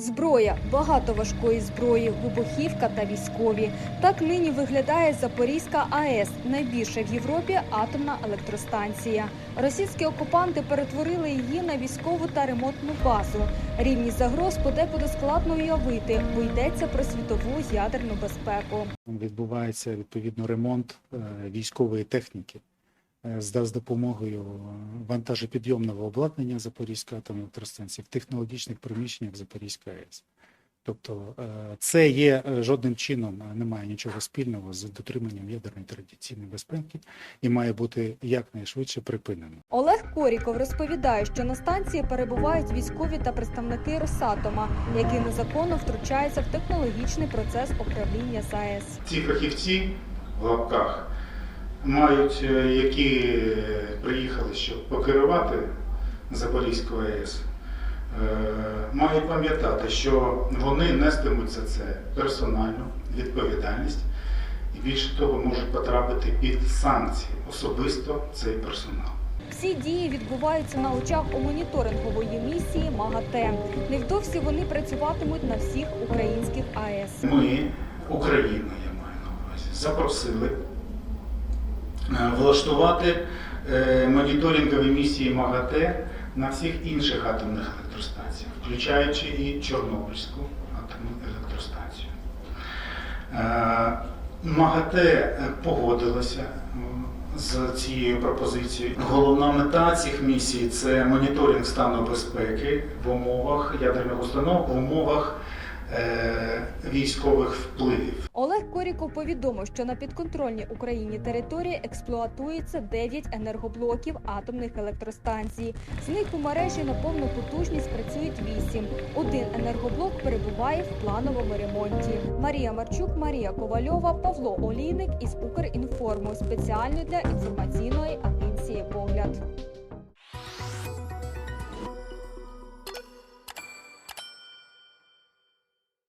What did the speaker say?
Зброя, багато важкої зброї, вибухівка та військові. Так нині виглядає Запорізька АЕС, найбільша в Європі атомна електростанція. Російські окупанти перетворили її на військову та ремонтну базу. Рівні загроз подекуди складно уявити, бо йдеться про світову ядерну безпеку. Відбувається відповідно ремонт е, військової техніки з з допомогою вантажопідйомного обладнання Запорізької атомної електростанції в технологічних приміщеннях Запорізької АЕС. Тобто е, це є е, жодним чином е, немає нічого спільного з дотриманням ядерної традиційної безпеки і має бути якнайшвидше припинено. Олег Коріков розповідає, що на станції перебувають військові та представники Росатома, які незаконно втручаються в технологічний процес управління ЗАЕС. ці фахівці в лапках мають, е, які е, приїхали, щоб покерувати Запорізькою АЕС, е, мають пам'ятати, що вони нестимуть за це персональну відповідальність і більше того можуть потрапити під санкції, особисто цей персонал. Всі дії відбуваються на очах у моніторингової місії МАГАТЕ. Невдовзі вони працюватимуть на всіх українських АЕС. Ми, Україна, я маю на увазі, запросили влаштувати е, моніторингові місії МАГАТЕ на всіх інших атомних електростанціях, включаючи і Чорнобильську атомну електростанцію. Е, МАГАТЕ е, погодилася м, з цією пропозицією. Головна мета цих місій це моніторинг стану безпеки в умовах ядерних установ, в умовах військових впливів. Олег Коріков повідомив, що на підконтрольній Україні території експлуатується 9 енергоблоків атомних електростанцій. З них у мережі на повну потужність працюють 8. Один енергоблок перебуває в плановому ремонті. Марія Марчук, Марія Ковальова, Павло Олійник із Укрінформу спеціально для інформаційної агенції.